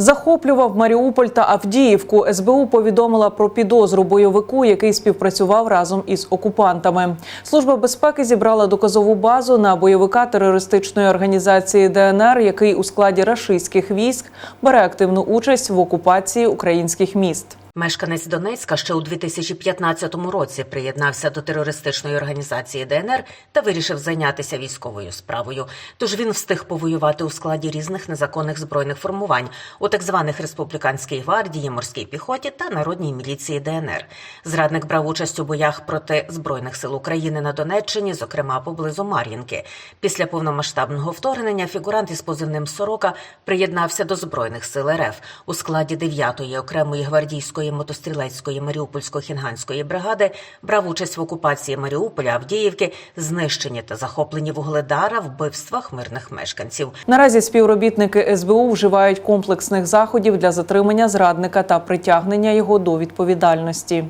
Захоплював Маріуполь та Авдіївку. СБУ повідомила про підозру бойовику, який співпрацював разом із окупантами. Служба безпеки зібрала доказову базу на бойовика терористичної організації ДНР, який у складі рашистських військ бере активну участь в окупації українських міст. Мешканець Донецька ще у 2015 році приєднався до терористичної організації ДНР та вирішив зайнятися військовою справою. Тож він встиг повоювати у складі різних незаконних збройних формувань у так званих республіканській гвардії, морській піхоті та народній міліції ДНР. Зрадник брав участь у боях проти збройних сил України на Донеччині, зокрема поблизу Мар'їнки. Після повномасштабного вторгнення фігурант із позивним Сорока приєднався до збройних сил РФ у складі 9-ї окремої гвардійської мотострілецької Маріупольсько-Хінганської бригади брав участь в окупації Маріуполя, Авдіївки, знищенні та захопленні вугледара, вбивствах мирних мешканців. Наразі співробітники СБУ вживають комплексних заходів для затримання зрадника та притягнення його до відповідальності.